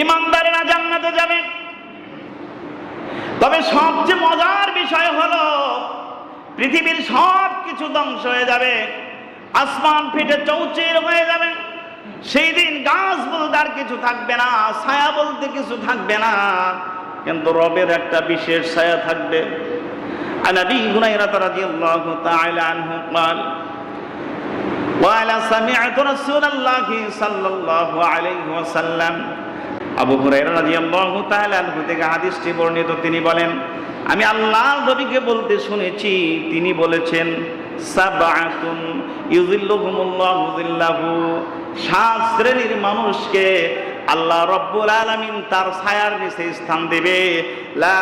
ইমানদারেরা জান্নাতে যাবে তবে সবচেয়ে মজার বিষয় হলো পৃথিবীর সব কিছু ধ্বংস হয়ে যাবে আসমান ফেটে চৌচির হয়ে যাবে সেই দিন গাছ বলতে আর কিছু থাকবে না ছায়া বলতে কিছু থাকবে না কিন্তু রবের একটা বিশেষ ছায়া থাকবে عن ابي هريره رضي الله تعالى عنه قال قال سمعت رسول الله صلى الله عليه وسلم আবু হাদিসটি বর্ণিত, তিনি বলেন, আমি আল্লাহর নবীকে বলতে শুনেছি, তিনি বলেছেন সাত শ্রেণির মানুষকে আল্লাহ রব্বুল আলামিন তার ছায়ার নিচে স্থান দেবে। লা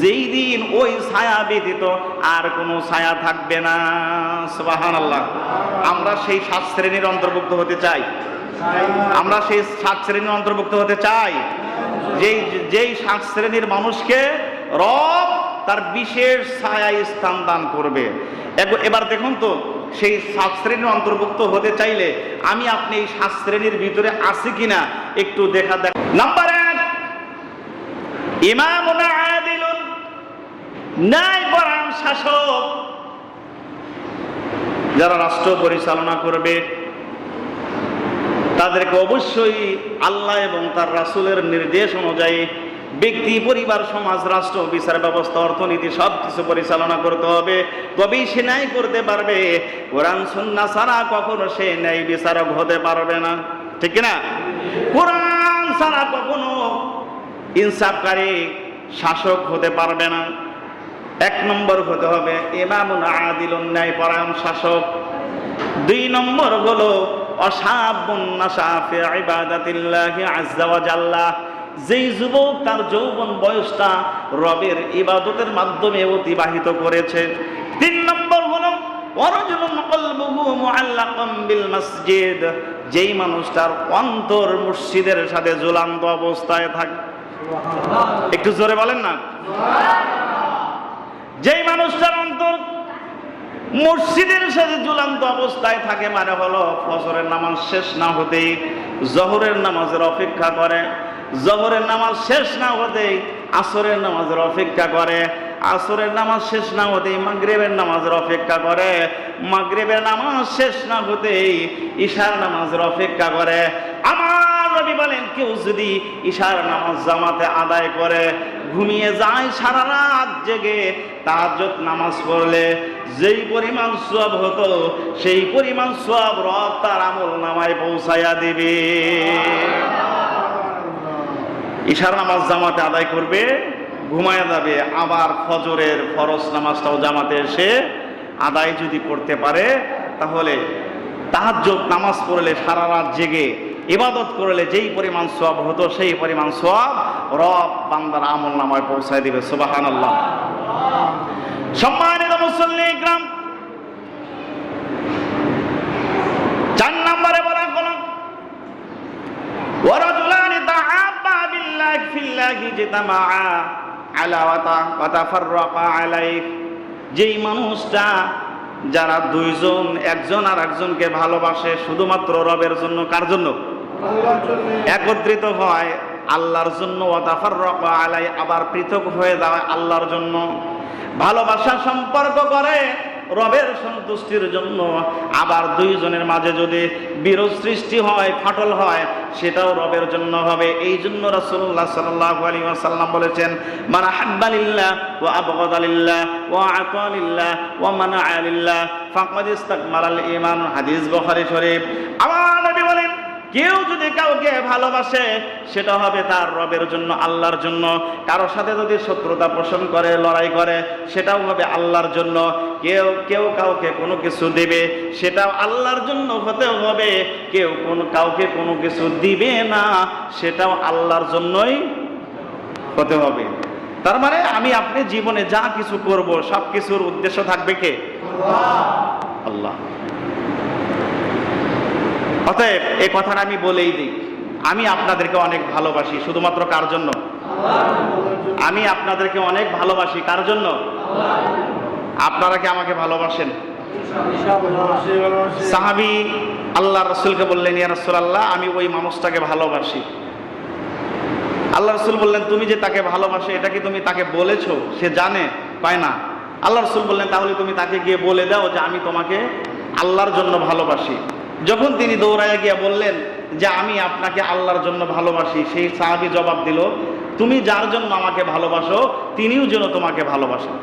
যেই দিন ওই ছায়া ব্যতীত আর কোনো ছায়া থাকবে না। সুবহানাল্লাহ। আমরা সেই সাত শ্রেণির অন্তর্ভুক্ত হতে চাই। আমরা সেই সাত শ্রেণির অন্তর্ভুক্ত হতে চাই। যেই যেই সাত শ্রেণির মানুষকে রব তার বিশেষ ছায়া স্থান দান করবে। এবার দেখুন তো, সেই সাত শ্রেণির অন্তর্ভুক্ত হতে চাইলে আমি আপনি এই সাত শ্রেণির ভিতরে আছি কিনা একটু দেখা দেখ নাম্বার এক, ইমাম ন্যায় পরায়ণ শাসক। যারা রাষ্ট্র পরিচালনা করবে তাদেরকে অবশ্যই আল্লাহ এবং তার রাসূলের নির্দেশ অনুযায়ী ব্যক্তি, পরিবার, সমাজ, রাষ্ট্র, বিচার ব্যবস্থা, অর্থনীতি সব কিছু পরিচালনা করতে হবে। তবেই সে ন্যায় করতে পারবে, কোরআন সুন্না ছাড়া কখনো সে ন্যায় বিচারক হতে পারবে না। ঠিক না কোরআন ছাড়া কখনো ইনসাফকারী শাসক হতে পারবে না। এক নম্বর হতে হবে ইমামুন আদিল ন্যায় পরায়ণ শাসক। দুই নম্বর হলো যেই যুবক তার যৌবন বয়সটা রবের ইবাদতের মাধ্যমে অতিবাহিত করেছে। তিন নম্বর হলো যেই মানুষটার অন্তর মসজিদের সাথে ঝুলান্ত অবস্থায় থাকে। একটু জোরে বলেন না? যেই মানুষটার অন্তর মসজিদের সাথে ঝুলান্ত অবস্থায় থাকে মানে হলো ফজরের নামাজ শেষ না হতেই জহরের নামাজের অপেক্ষা করে। জহরের নামাজ শেষ না হতেই আসরের নামাজের অপেক্ষা করে। আসরের নামাজ শেষ না হতেই মাগরেবের নামাজের অপেক্ষা করে। মাগরেবের নামাজ শেষ না হতেই ঈশার নামাজের অপেক্ষা করে। আমার বলেন, কেউ যদি ঈশার নামাজ জামাতে আদায় করে, ঘুমিয়ে যায় সারা রাত জেগে, তাহাজ্জুদ নামাজ পড়লে যেই পরিমাণ সব হতো, সেই পরিমাণ সব রব তার আমল নামায় পৌঁছাইয়া দিবে। ঈশার নামাজ জামাতে আদায় করবে ঘুমায় যাবে, আবার ফজরের ফরজ নামাজটাও জামাতে এসে আদায় যদি করতে পারে, তাহলে তাহাজ্জুদ নামাজ পড়লে সারা রাত জেগে ইবাদত করলে যেই পরিমাণ সব হতো সেই পরিমাণ সব রব বান্দার আমল নামায় পৌঁছায় দিবে সুবাহান আল্লাহ সম্মানিত মুসল্লি ইকরাম চার নম্বরে বলা হলো ورجلان تعابا بالله في الله اجتمعا على وتا- وتفرقا عليه যেই মানুষটা যারা দুইজন একজন আর একজনকে ভালোবাসে শুধুমাত্র রবের জন্য কার জন্য একত্রিত হয় আল্লাহর জন্য আলাই, আবার পৃথক হয়ে যায় আল্লাহর জন্য। ভালোবাসা সম্পর্ক করে রবের সন্তুষ্টির জন্য। আবার দুইজনের মাঝে যদি বিরোধ সৃষ্টি হয়, ফাটল হয়, সেটাও রবের জন্য হবে। এই জন্য রাসূলুল্লাহ সাল্লাল্লাহু আলাইহি ওয়াসাল্লাম বলেছেন, মান হাব্বালিল্লাহ ওয়া আবগাদালিল্লাহ ওয়া আতালিল্লাহ ওয়া মানাআ লিল্লাহ ফাকাদ ইস্তাকমালাল ঈমান। হাদিস বুখারী শরীফ। নবী বলেন কেউ যদি কাউকে ভালোবাসে সেটা হবে তার রবের জন্য আল্লাহর জন্য। কারোর সাথে যদি শত্রুতা পোষণ করে লড়াই করে সেটাও হবে আল্লাহর জন্য। কেউ কেউ কাউকে কোনো কিছু দেবে সেটাও আল্লাহর জন্য হতে হবে। কেউ কোনো কাউকে কোনো কিছু দিবে না সেটাও আল্লাহর জন্যই হতে হবে। তার মানে আমি আপনি জীবনে যা কিছু করব সব কিছুর উদ্দেশ্য থাকবে কে? আল্লাহ। অতএব এই কথাটা আমি বলেই দিই। আমি আপনাদেরকে অনেক ভালোবাসি, শুধুমাত্র কার জন্য? আমি আপনাদেরকে অনেক ভালোবাসি, কার জন্য? আপনারা কি আমাকে ভালোবাসেন? সাহাবি আল্লাহ রসুলকে বললেন, ইয়া রসুল আল্লাহ আমি ওই মানুষটাকে ভালোবাসি। আল্লাহ রসুল বললেন, তুমি যে তাকে ভালোবাসো, এটা কি তুমি তাকে বলেছ? সে জানে? পায় না। আল্লাহ রসুল বললেন, তাহলে তুমি তাকে গিয়ে বলে দাও যে আমি তোমাকে আল্লাহর জন্য ভালোবাসি। যখন তিনি দৌড়াইয়া গিয়া বললেন যে, আমি আপনাকে আল্লাহর জন্য ভালোবাসি। সেই সাহাবি জবাব দিল, তুমি যার জন্য আমাকে ভালোবাসো, তিনিও যেন তোমাকে ভালোবাসেন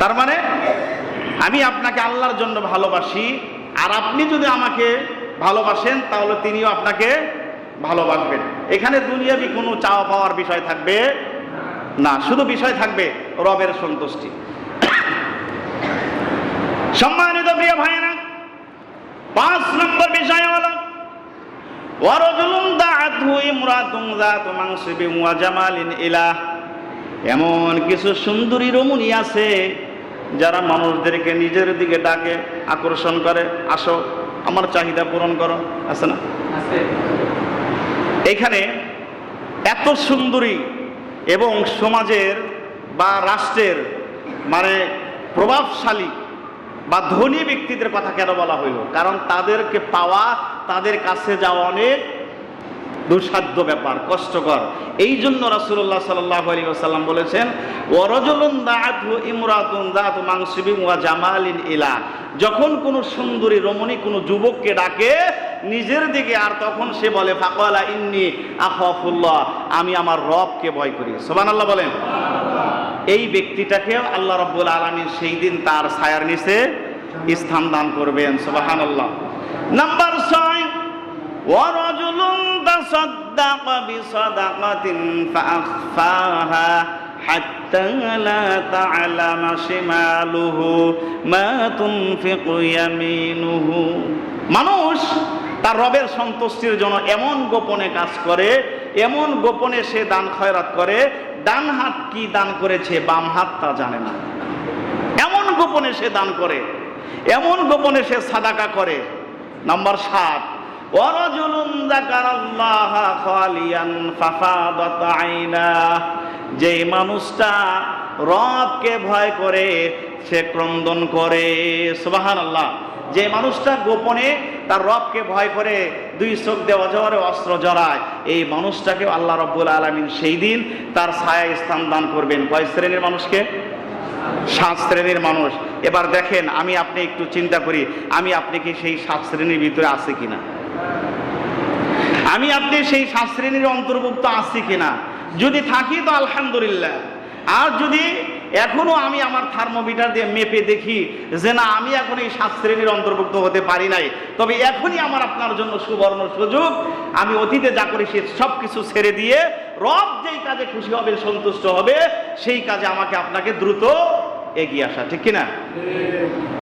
তার মানে আমি আপনাকে আল্লাহর জন্য ভালোবাসি, আর আপনি যদি আমাকে ভালোবাসেন, তাহলে তিনিও আপনাকে ভালোবাসবেন। এখানে দুনিয়াবি কোনো চাওয়া পাওয়ার বিষয় থাকবে না, শুধু বিষয় থাকবে রবের সন্তুষ্টি। সম্মানিত প্রিয় ভাইরা পাঁচ নম্বর বিষয় হলো ওয়ারজুলুন দাআতহু ইমরাতুন যাতু মানসিবিন ওয়া জামালিন ইলাহ। এমন কিছু সুন্দরী রমণী আছে যারা মানুষদেরকে নিজের দিকে ডাকে আকর্ষণ করে আসো আমার চাহিদা পূরণ করো আছে না? এখানে এত সুন্দরী এবং সমাজের বা রাষ্ট্রের মানে প্রভাবশালী বা ধনী ব্যক্তিদের কথা কেন বলা হইল? কারণ তাদেরকে পাওয়া, তাদের কাছে যাওয়া অনেক দুঃসাধ্য ব্যাপার, কষ্টকর। এই জন্য রাসূলুল্লাহ সাল্লাল্লাহু আলাইহি ওয়াসাল্লাম বলেছেন জামালিন ইলা। যখন কোনো সুন্দরী, রমণী কোনো যুবককে ডাকে, নিজের দিকে, আর তখন সে বলে, ফাকালা ইন্নি আখাফুল্লাহ, আমি আমার রবকে ভয় করি। সুবহানাল্লাহ বলেন। এই ব্যক্তিটাকে আল্লাহ রাব্বুল আলামিন সেই দিন তার ছায়ার নিচে স্থান দান করবেন সুবহানাল্লাহ নাম্বার ছয় ورجل تصدق بصدقة فأخفاها حتى لا تعلم شماله ما تنفق يمينه মানুষ তার রবের সন্তুষ্টির জন্য এমন গোপনে কাজ করে, এমন গোপনে সে দান খয়রাত করে, ডান হাত কি দান করেছে বাম হাত তা জানে না। এমন গোপনে সে দান করে, এমন গোপনে সে সাদাকা করে। নাম্বার সাত যে মানুষটা রবকে ভয় করে, সে ক্রন্দন করে। সুবহানাল্লাহ যে মানুষটা গোপনে তার রবকে ভয় করে দুই চোখ দিয়ে অজরে অস্ত্র জড়ায়। এই মানুষটাকে আল্লাহ রব্বুল আলামিন সেই দিন তার ছায়া স্থান দান করবেন। কয় শ্রেণির মানুষকে? সাত শ্রেণির মানুষ। এবার দেখেন, আমি আপনি একটু চিন্তা করি, আমি আপনি কি সেই সাত শ্রেণির ভিতরে আছে কিনা? আমি আপনি সেই সাত শ্রেণির অন্তর্ভুক্ত আছি কিনা? যদি থাকি তো আলহামদুলিল্লাহ। আর যদি এখনও আমি আমার থার্মোমিটার দিয়ে মেপে দেখি যে না, আমি এখন এই সাত শ্রেণির অন্তর্ভুক্ত হতে পারি নাই। তবে এখনই আমার আপনার জন্য সুবর্ণ সুযোগ। আমি অতীতে যা করি সে সব কিছু ছেড়ে দিয়ে রব যেই কাজে খুশি হবে, সন্তুষ্ট হবে, সেই কাজে আমাকে আপনাকে দ্রুত এগিয়ে আসা, ঠিক কিনা?